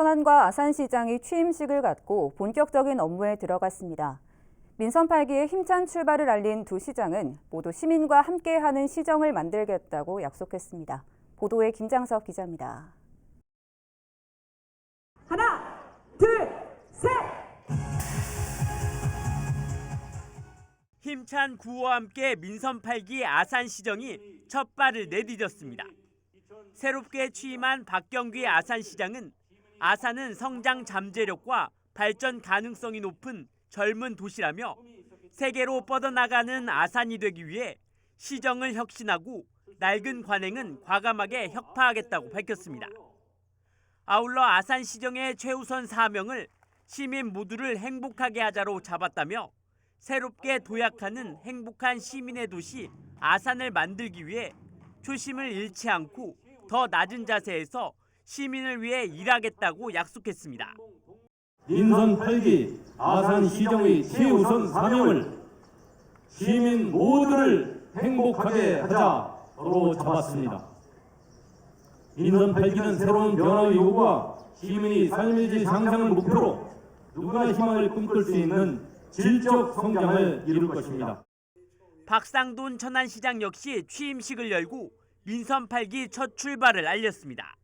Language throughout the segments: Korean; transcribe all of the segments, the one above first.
천안과 아산시장이 취임식을 갖고 본격적인 업무에 들어갔습니다. 민선 8기의 힘찬 출발을 알린 두 시장은 모두 시민과 함께하는 시정을 만들겠다고 약속했습니다. 보도에 김장석 기자입니다. 하나, 둘, 셋! 힘찬 구호와 함께 민선 8기 아산 시정이 첫 발을 내디뎠습니다. 새롭게 취임한 박경규 아산시장은 아산은 성장 잠재력과 발전 가능성이 높은 젊은 도시라며 세계로 뻗어나가는 아산이 되기 위해 시정을 혁신하고 낡은 관행은 과감하게 혁파하겠다고 밝혔습니다. 아울러 아산 시정의 최우선 사명을 시민 모두를 행복하게 하자로 잡았다며 새롭게 도약하는 행복한 시민의 도시 아산을 만들기 위해 초심을 잃지 않고 더 낮은 자세에서 시민을 위해 일하겠다고 약속했습니다. 인선 8기 아산 시정의 최우선 사명을 시민 모두를 행복하게 하자로 잡았습니다. 인선 8기는 새로운 변화의 요구와 시민이 삶의 질 향상을 목표로 누구나 희망을 꿈꿀 수 있는 질적 성장을 이룰 것입니다. 박상돈 천안시장 역시 취임식을 열고 민선 8기 첫 출발을 알렸습니다.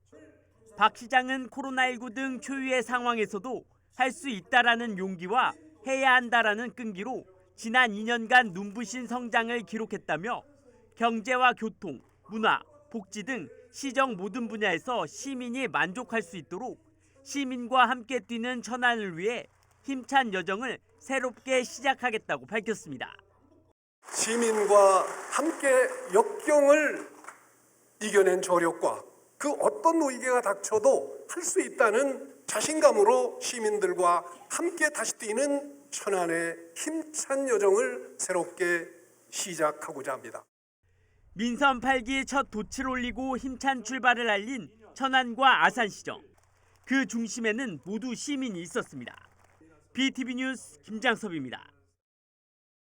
박 시장은 코로나19 등 초유의 상황에서도 할 수 있다라는 용기와 해야 한다라는 끈기로 지난 2년간 눈부신 성장을 기록했다며 경제와 교통, 문화, 복지 등 시정 모든 분야에서 시민이 만족할 수 있도록 시민과 함께 뛰는 천안을 위해 힘찬 여정을 새롭게 시작하겠다고 밝혔습니다. 시민과 함께 역경을 이겨낸 저력과 그 어떤 위기가 닥쳐도 할 수 있다는 자신감으로 시민들과 함께 다시 뛰는 천안의 힘찬 여정을 새롭게 시작하고자 합니다. 민선 8기 첫 돛을 올리고 힘찬 출발을 알린 천안과 아산시정. 그 중심에는 모두 시민이 있었습니다. BTV 뉴스 김장섭입니다.